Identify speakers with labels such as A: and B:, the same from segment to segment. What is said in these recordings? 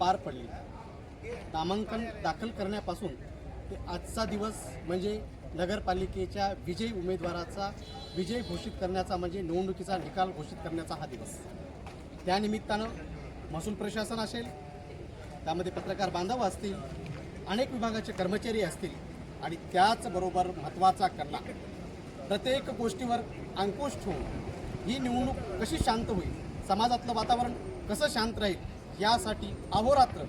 A: पार पडली. नामांकन दाखल करण्यापासून ते आजचा दिवस म्हणजे नगरपालिकेच्या विजयी उमेदवाराचा विजय घोषित करण्याचा म्हणजे निवडणुकीचा निकाल घोषित करण्याचा हा दिवस. त्यानिमित्तानं महसूल प्रशासन असेल त्यामध्ये पत्रकार बांधव असतील अनेक विभागाचे कर्मचारी असतील आणि त्याचबरोबर महत्त्वाचा कल्ला. प्रत्येक गोष्टीवर अंकुश ठेवून ही निवडणूक कशी शांत होईल समाजातलं वातावरण कसं शांत राहील यासाठी अहोरात्र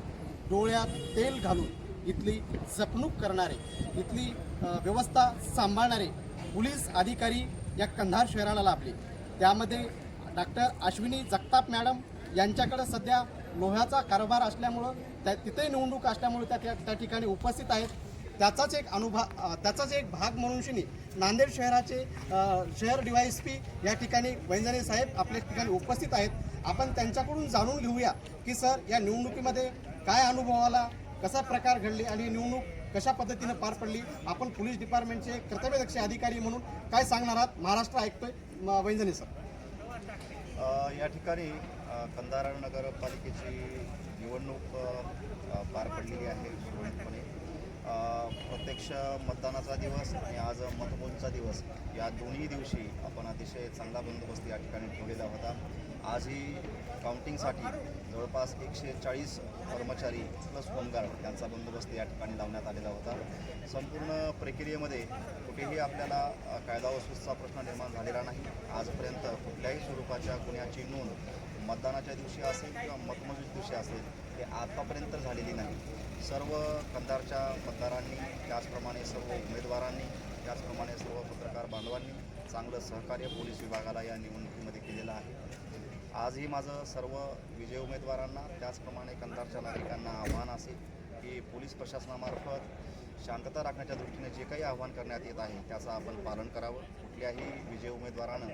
A: डोळ्यात तेल घालून इथली जपणूक करणारे इथली व्यवस्था सांभाळणारे पोलीस अधिकारी या कंधार शहराला लाभले. त्यामध्ये डॉक्टर अश्विनी जगताप मॅडम यांच्याकडं सध्या लोह्याचा कारभार असल्यामुळं त्या तिथे निवडणूक असल्यामुळे त्या त्या- त्या ठिकाणी उपस्थित आहेत. त्याचाच एक अनुभव त्याचाच एक भाग म्हणून शिनी नांदेड शहराचे अ, शहर एस पी या ठिकाणी वैंजने साहेब आपल्या ठिकाणी उपस्थित आहेत. आपण त्यांच्याकडून जाणून घेऊया की सर या निवडणुकीमध्ये काय अनुभव आला कसा प्रकार घडले आणि निवडणूक कशा पद्धतीनं पार पडली? आपण पोलीस डिपार्टमेंटचे कर्तव्यदक्ष अधिकारी म्हणून काय सांगणार आहात? महाराष्ट्र ऐकतोय. वैंजने सर.
B: या ठिकाणी कंधारा नगरपालिकेची निवडणूक पार पडलेली आहे सुरळीतपणे प्रत्यक्ष मतदानाचा दिवस आणि आज मतमोजणीचा दिवस या दोन्ही दिवशी आपण अतिशय चांगला बंदोबस्त या ठिकाणी ठेवलेला होता. आज ही काउंटिंगसाठी जवळपास एकशे चाळीस कर्मचारी प्लस होमगार्ड यांचा बंदोबस्त या ठिकाणी लावण्यात आलेला होता. संपूर्ण प्रक्रियेमध्ये कुठेही आपल्याला कायदा व सुव्यवस्थेचा प्रश्न निर्माण झालेला नाही. आजपर्यंत कुठल्याही स्वरूपाच्या गुन्ह्याची नोंद मतदानाच्या दिवशी असेल किंवा मतमोजणी दिवशी असेल हे आतापर्यंत झालेली नाही. सर्व कंधारच्या मतदारांनी त्याचप्रमाणे सर्व उमेदवारांनी त्याचप्रमाणे सर्व पत्रकार बांधवांनी चांगलं सहकार्य पोलीस विभागाला या निवडणुकीमध्ये केलेलं आहे. आजही माझं सर्व विजय उमेदवारांना त्याचप्रमाणे कंधारच्या नागरिकांना आव्हान असेल की पोलीस प्रशासनामार्फत शांतता राखण्याच्या दृष्टीने जे काही आव्हान करण्यात येत आहे त्याचं आपण पालन करावं. कुठल्याही विजय उमेदवारानं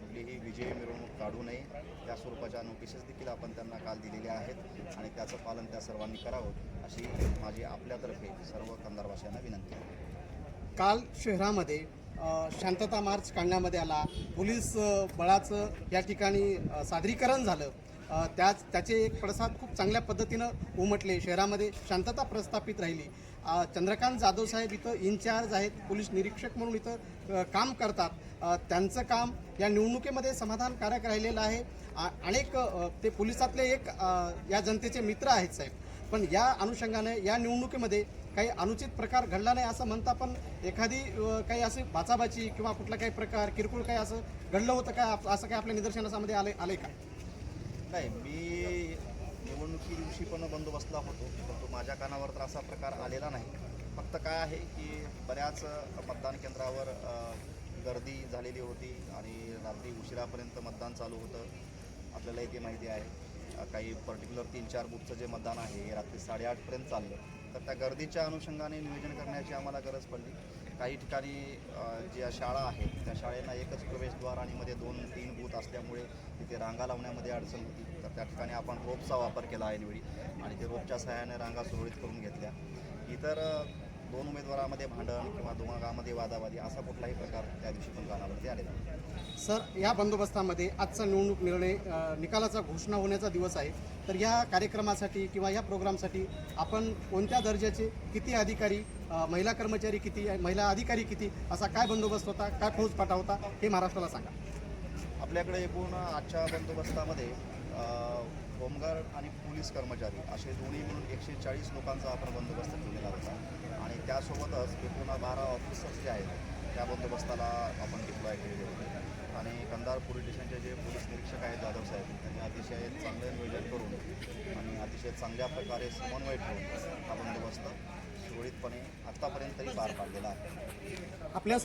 B: कुठलीही विजय मिरवणूक काढू नये. त्या स्वरूपाच्या नोटिसेस देखील आपण त्यांना काल दिलेल्या आहेत आणि त्याचं पालन त्या सर्वांनी करावं अशी माझी आपल्यातर्फे सर्व कंधारवासियांना विनंती आहे.
A: काल शहरामध्ये शांतता मार्च काढण्यामध्ये आला. पोलीस बळाचं या ठिकाणी सादरीकरण झालं. त्याच त्याचे एक पडसाद खूप चांगल्या पद्धतीनं उमटले. शहरामध्ये शांतता प्रस्थापित राहिली. चंद्रकांत जाधव साहेब इथं इन्चार्ज आहेत. पोलीस निरीक्षक म्हणून इथं काम करतात. त्यांचं काम या निवडणुकीमध्ये समाधानकारक राहिलेलं आहे. आ- अनेक ते पोलिसातले एक या जनतेचे मित्र आहेत साहेब. पण या अनुषंगाने या निवडणुकीमध्ये काही अनुचित प्रकार घडला नाही असं म्हणता पण एखादी काही असे बाचाबाची किंवा कुठला काही प्रकार किरकोळ काही असं घडलं होतं का? आप- असं काही आपल्या निदर्शनासामध्ये आले आले का?
B: नाही मी निवडणुकी दिवशी पण बंदोबस्तला होतो परंतु माझ्या कानावर तर असा प्रकार आलेला नाही. फक्त काय आहे की बऱ्याच मतदान केंद्रावर गर्दी झालेली होती आणि रात्री उशिरापर्यंत मतदान चालू होतं. आपल्याला इथे माहिती आहे. काही पर्टिक्युलर तीन चार बुथचं जे मतदान आहे हे रात्री साडेआठपर्यंत चाललं. तर त्या गर्दीच्या अनुषंगाने नियोजन करण्याची आम्हाला गरज पडली. काही ठिकाणी ज्या शाळा आहेत त्या शाळेला एकच प्रवेशद्वार आणि मध्ये दोन तीन बूथ असल्यामुळे तिथे रांगा लावण्यामध्ये अडचण होती. तर त्या ठिकाणी आपण रोपचा वापर केला ऐनवेळी आणि ते रोपच्या सहाय्याने रांगा सुरळीत करून घेतल्या. इतर दोन उमेदवारामध्ये भांडण किंवा दोघांमध्ये वादावादी असा कुठलाही प्रकार त्या दिवशी पण कानावरती आलेला.
A: सर या बंदोबस्तामध्ये आजचा निवडणूक निर्णय निकालाचा घोषणा होण्याचा दिवस आहे तर या कार्यक्रमासाठी किंवा या प्रोग्रामसाठी आपण कोणत्या दर्जाचे किती अधिकारी महिला कर्मचारी किती महिला अधिकारी किती असा काय बंदोबस्त होता काय फौजफाटा होता हे महाराष्ट्राला सांगा
B: आपल्याकडे एकूण आजच्या बंदोबस्तामध्ये होमगार्ड आणि पोलीस कर्मचारी असे दोन्ही मिळून एकशे चाळीस लोकांचा आपण बंदोबस्त ठेवलेला होता. आणि त्यासोबतच एकूण बारा ऑफिसर्स जे आहेत त्या बंदोबस्ताला आपण डिप्लॉय केलेले होते. आणि कंधार पोलीस स्टेशनचे जे पोलीस निरीक्षक आहेत जाधव साहेब त्यांनी अतिशय चांगलं नियोजन करून आणि अतिशय चांगल्या प्रकारे समन्वय ठेवून हा बंदोबस्त सुरळीतपणे आत्तापर्यंत तरी पार पाडलेला आहे.
A: आपल्या